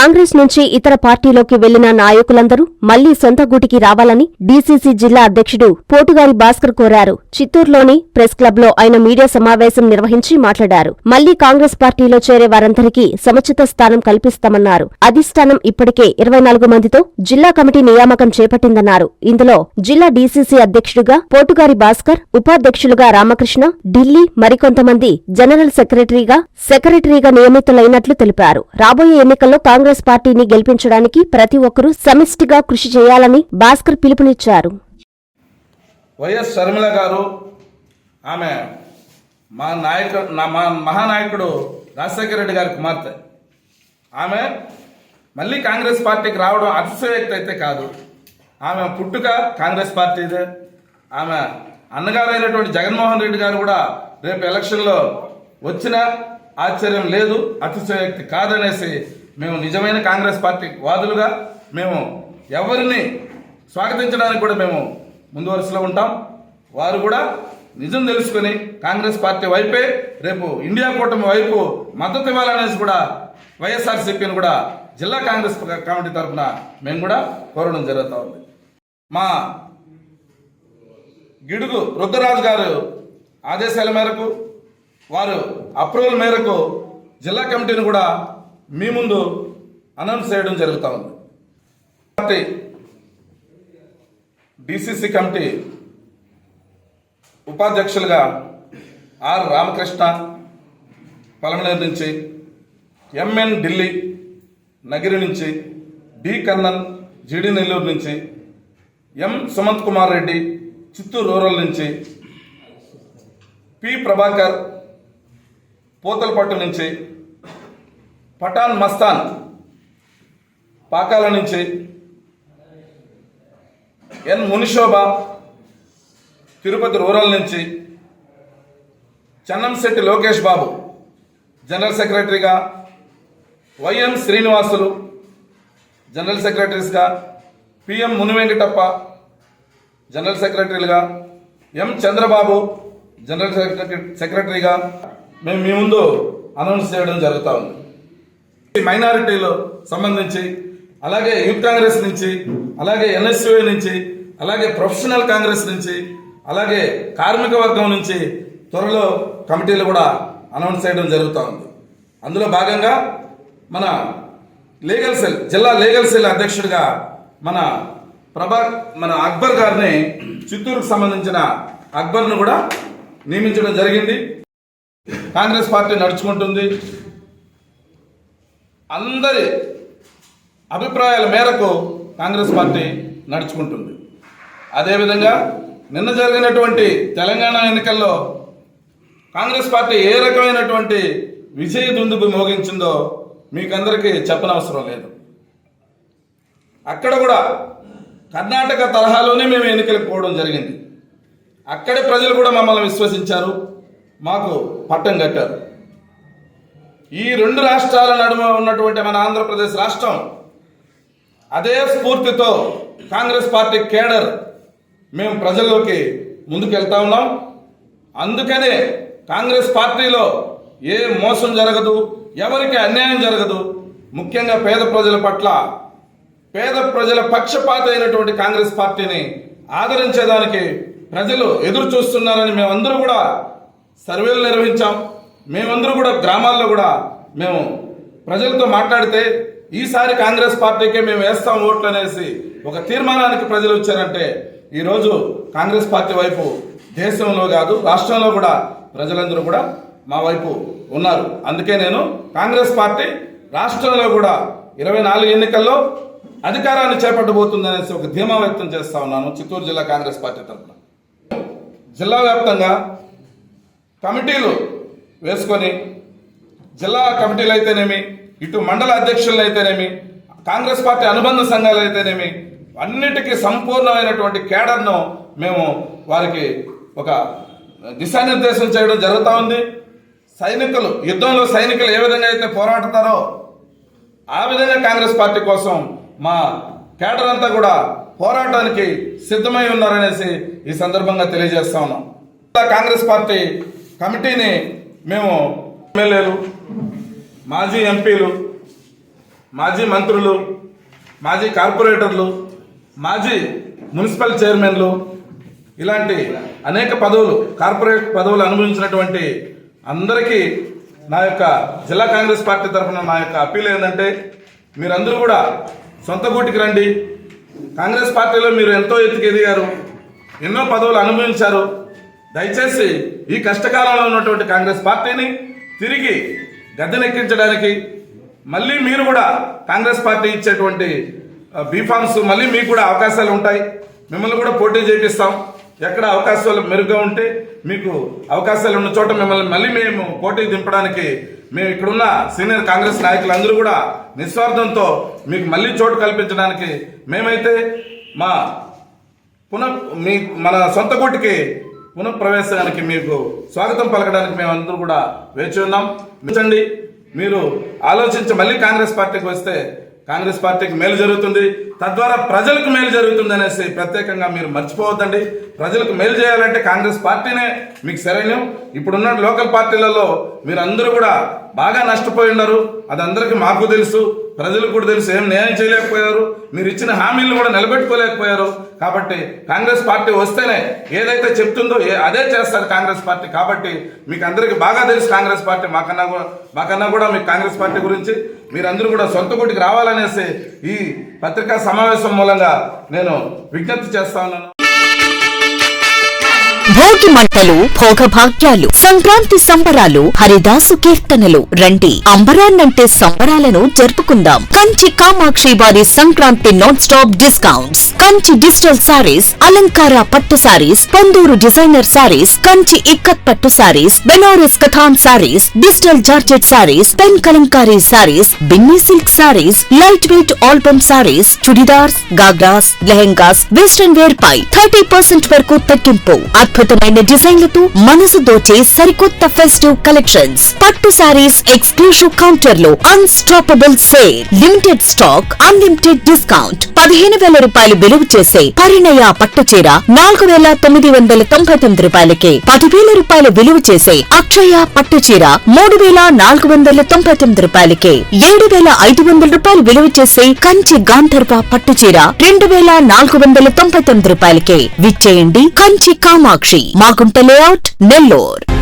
కాంగ్రెస్ నుంచి ఇతర పార్టీలోకి వెళ్ళిన నాయకులందరూ మళ్ళీ సొంత గూటికి రావాలని డీసీసీ జిల్లా అధ్యక్షుడు పోటుగారి భాస్కర్ కోరారు. చిత్తూరులోని ప్రెస్ క్లబ్లో ఆయన మీడియా సమావేశం నిర్వహించి మాట్లాడారు. మళ్ళీ కాంగ్రెస్ పార్టీలో చేరే వారందరికీ సముచిత స్థానం కల్పిస్తామన్నారు. అధిష్టానం ఇప్పటికే ఇరవై నాలుగు మందితో జిల్లా కమిటీ నియామకం చేపట్టిందన్నారు. ఇందులో జిల్లా డీసీసీ అధ్యక్షుడిగా పోటుగారి భాస్కర్ ఉపాధ్యక్షులుగా రామకృష్ణ ఢిల్లీ మరికొంతమంది జనరల్ సెక్రటరీగా సెక్రటరీగా నియమితులైనట్లు తెలిపారు. రాబోయే ఎన్నికల్లో కాంగ్రెస్ పార్టీని గెలిపించడానికి ప్రతి ఒక్కరూ సమిష్టిగా కృషి చేయాలని భాస్కర్ పిలుపునిచ్చారు. వైఎస్ షర్మిల గారు ఆమె మా నాయకుడు మా మహానాయకుడు రాజశేఖర రెడ్డి గారి కుమార్తె. ఆమె మళ్ళీ కాంగ్రెస్ పార్టీకి రావడం అతిశయోక్తి అయితే కాదు. ఆమె పుట్టుక కాంగ్రెస్ పార్టీదే. ఆమె అన్నగారైనటువంటి జగన్మోహన్ రెడ్డి గారు కూడా రేపు ఎలక్షన్లో వచ్చిన ఆశ్చర్యం లేదు అతిశయోక్తి కాదనేసి మేము నిజమైన కాంగ్రెస్ పార్టీ వాదులుగా మేము ఎవరిని స్వాగతించడానికి కూడా మేము ముందు వరుసలో ఉంటాం. వారు కూడా నిజం తెలుసుకొని కాంగ్రెస్ పార్టీ వైపే రేపు ఇండియా కూటమి వైపు మద్దతు ఇవ్వాలనేసి కూడా వైఎస్ఆర్సీపీని కూడా జిల్లా కాంగ్రెస్ కమిటీ తరఫున మేము కూడా కోరడం జరుగుతూ ఉంది. మా గిడుగు రుద్రరాజు గారు ఆదేశాల మేరకు వారు అప్రూవల్ మేరకు జిల్లా కమిటీని కూడా మీ ముందు అనౌన్స్ చేయడం జరుగుతూ ఉంది. పార్టీ డిసిసి కమిటీ ఉపాధ్యక్షులుగా ఆర్ రామకృష్ణ పలమనేరు నుంచి ఎంఎన్ ఢిల్లీ నగిరి నుంచి డి కన్నన్ జిడి నెల్లూరు నుంచి ఎం సుమంత్ కుమార్ రెడ్డి చిత్తూరు రూరల్ నుంచి పి ప్రభాకర్ పోతలపట్టు నుంచి పఠాన్ మస్తాన్ పాకాల నుంచి ఎన్ మునిశోభ తిరుపతి రూరల్ నుంచి చెన్నంశెట్టి లోకేష్ బాబు జనరల్ సెక్రటరీగా వైఎం శ్రీనివాసులు జనరల్ సెక్రటరీస్గా పిఎం మునివెంకటప్ప జనరల్ సెక్రటరీలుగా ఎం చంద్రబాబు జనరల్ సెక్రటరీ సెక్రటరీగా మేము మీ ముందు అనౌన్స్ చేయడం జరుగుతూ ఉంది. మైనారిటీలు సంబంధించి అలాగే యూత్ కాంగ్రెస్ నుంచి అలాగే ఎన్ఎస్యుఐ నుంచి అలాగే ప్రొఫెషనల్ కాంగ్రెస్ నుంచి అలాగే కార్మిక వర్గం నుంచి త్వరలో కమిటీలు కూడా అనౌన్స్ చేయడం జరుగుతూ ఉంది. అందులో భాగంగా మన లీగల్ సెల్ జిల్లా లీగల్ సెల్ అధ్యక్షుడిగా మన ప్రభా మన అక్బర్ గారిని చిత్తూరుకు సంబంధించిన అక్బర్ను కూడా నియమించడం జరిగింది. కాంగ్రెస్ పార్టీ నడుచుకుంటుంది. అందరి అభిప్రాయాల మేరకు కాంగ్రెస్ పార్టీ నడుచుకుంటుంది. అదేవిధంగా నిన్న జరిగినటువంటి తెలంగాణ ఎన్నికల్లో కాంగ్రెస్ పార్టీ ఏ రకమైనటువంటి విజయ దుందుకు మోగించిందో మీకందరికీ చెప్పనవసరం లేదు. అక్కడ కూడా కర్ణాటక తరహాలోనే మేము ఎన్నికలకు పోవడం జరిగింది. అక్కడే ప్రజలు కూడా మమ్మల్ని విశ్వసించారు. మాకు పట్టం కట్టారు. ఈ రెండు రాష్ట్రాల నడుమ ఉన్నటువంటి మన ఆంధ్రప్రదేశ్ రాష్ట్రం అదే స్ఫూర్తితో కాంగ్రెస్ పార్టీ కేడర్ మేము ప్రజల్లోకి ముందుకెళ్తా ఉన్నాం. అందుకనే కాంగ్రెస్ పార్టీలో ఏ మోసం జరగదు ఎవరికి అన్యాయం జరగదు ముఖ్యంగా పేద ప్రజల పట్ల పేద ప్రజల పక్షపాత అయినటువంటి కాంగ్రెస్ పార్టీని ఆదరించేదానికి ప్రజలు ఎదురు చూస్తున్నారని మేమందరూ కూడా సర్వేలు నిర్వహించాం. మేమందరూ కూడా గ్రామాల్లో కూడా మేము ప్రజలతో మాట్లాడితే ఈసారి కాంగ్రెస్ పార్టీకే మేము వేస్తాం ఓట్లు అనేసి ఒక తీర్మానానికి ప్రజలు వచ్చారంటే ఈరోజు కాంగ్రెస్ పార్టీ వైపు దేశంలో కాదు రాష్ట్రంలో కూడా ప్రజలందరూ కూడా మా వైపు ఉన్నారు. అందుకే నేను కాంగ్రెస్ పార్టీ రాష్ట్రంలో కూడా ఇరవై నాలుగు ఎన్నికల్లో అధికారాన్ని చేపట్టబోతుందనేసి ఒక ధీమా వ్యక్తం చేస్తా ఉన్నాను చిత్తూరు జిల్లా కాంగ్రెస్ పార్టీ తరఫున. జిల్లా వ్యాప్తంగా కమిటీలు వేసుకొని జిల్లా కమిటీలు అయితేనేమి ఇటు మండల అధ్యక్షులు అయితేనేమి కాంగ్రెస్ పార్టీ అనుబంధ సంఘాలు అయితేనేమి అన్నిటికీ సంపూర్ణమైనటువంటి కేడర్ను మేము వారికి ఒక దిశానిర్దేశం చేయడం జరుగుతూ ఉంది. సైనికులు యుద్ధంలో సైనికులు ఏ విధంగా అయితే పోరాడతారో ఆ విధంగా కాంగ్రెస్ పార్టీ కోసం మా కేడర్ అంతా కూడా పోరాటానికి సిద్ధమై ఉన్నారనేసి ఈ సందర్భంగా తెలియజేస్తా ఉన్నాం. కాంగ్రెస్ పార్టీ కమిటీని మేము ఎమ్మెల్యేలు మాజీ ఎంపీలు మాజీ మంత్రులు మాజీ కార్పొరేటర్లు మాజీ మున్సిపల్ చైర్మన్లు ఇలాంటి అనేక పదవులు కార్పొరేట్ పదవులు అనుభవించినటువంటి అందరికీ నా యొక్క జిల్లా కాంగ్రెస్ పార్టీ తరఫున నా యొక్క అప్పీల్ ఏంటంటే మీరందరూ కూడా సొంత గూటికి రండి. కాంగ్రెస్ పార్టీలో మీరు ఎంతో ఎత్తుకు ఎదిగారు ఎన్నో పదవులు అనుభవించారు. దయచేసి ఈ కష్టకాలంలో ఉన్నటువంటి కాంగ్రెస్ పార్టీని తిరిగి గద్దెనెక్కించడానికి మళ్ళీ మీరు కూడా కాంగ్రెస్ పార్టీ ఇచ్చేటువంటి బీఫామ్స్ మళ్ళీ మీకు కూడా అవకాశాలు ఉంటాయి. మిమ్మల్ని కూడా పోటీ చేపిస్తాం. ఎక్కడ అవకాశాలు మెరుగ్గా ఉంటే మీకు అవకాశాలు ఉన్న చోట మిమ్మల్ని మళ్ళీ మేము పోటీ దింపడానికి మేము ఇక్కడున్న సీనియర్ కాంగ్రెస్ నాయకులందరూ కూడా నిస్వార్థంతో మీకు మళ్ళీ చోటు కల్పించడానికి మేమైతే మా పునః మీ మన సొంత కోటికి పునఃప్రవేశానికి మీకు స్వాగతం పలకడానికి మేమందరూ కూడా వేచి ఉన్నాం. ఉంచండి మీరు ఆలోచించి మళ్ళీ కాంగ్రెస్ పార్టీకి వస్తే కాంగ్రెస్ పార్టీకి మేలు జరుగుతుంది. తద్వారా ప్రజలకు మేలు జరుగుతుంది అనేసి ప్రత్యేకంగా మీరు మర్చిపోవద్దండి. ప్రజలకు మేలు చేయాలంటే కాంగ్రెస్ పార్టీనే మీకు సరైన ఇప్పుడున్న లోకల్ పార్టీలలో మీరు అందరూ కూడా బాగా నష్టపోయి ఉన్నారు. అది అందరికీ మాకు తెలుసు. ప్రజలకు కూడా తెలుసు. ఏం న్యాయం చేయలేకపోయారు. మీరు ఇచ్చిన హామీలను కూడా నిలబెట్టుకోలేకపోయారు. కాబట్టి కాంగ్రెస్ పార్టీ వస్తేనే ఏదైతే చెప్తుందో ఏ- అదే చేస్తారు కాంగ్రెస్ పార్టీ. కాబట్టి మీకు అందరికీ బాగా తెలుసు కాంగ్రెస్ పార్టీ. మాకన్నా కూడా మాకన్నా కూడా మీకు కాంగ్రెస్ పార్టీ గురించి. మీరందరూ కూడా సొంత గుటికి రావాలనేసి ఈ పత్రికా సమావేశం మూలంగా నేను విజ్ఞప్తి చేస్తా ఉన్నాను. భోగి మంటలు భోగభాగ్యాలు సంక్రాంతి సంబరాలు హరిదాసు కీర్తనలు. రండి అంబరాన్నంటే సంబరాలను జరుపుకుందాం. కంచి కామాక్షి వారి Sankranti non stop discounts Kanchi digital sarees అలంకార పట్టు sarees Ponduru designer sarees Kanchi ikat పట్టు sarees Banaras katan sarees digital georgette sarees pen Kalamkari sarees Binny silk sarees light weight album sarees chudidars ghagras lehengas western wear పై thirty percent వరకు తగ్గింపు అద్భుతమైన డిజైన్లతో మనసు దోచే సరికొత్త festive collections పట్టు saris exclusive కౌంటర్లో unstoppable sale limited stock unlimited discount పదిహేను వేల రూపాయలు విలువ చేసే పరిణయ పట్టుచీర నాలుగు వేల తొమ్మిది వందల తొంభై తొమ్మిది పది పదివేల రూపాయలు విలువ చేసే అక్షయ పట్టుచీర మూడు వేల నాలుగు వందల తొంభై తొమ్మిది రూపాయలకి ఏడు వేల ఐదు వందల రూపాయలు విలువ చేసే కంచి గాంధర్వ పట్టుచీర రెండు వేల నాలుగు వందల తొంభై తొమ్మిది రూపాయలకి. విచ్చేయండి కంచి కామాక్షి. మాగుంట లేఅవుట్ నెల్లూరు.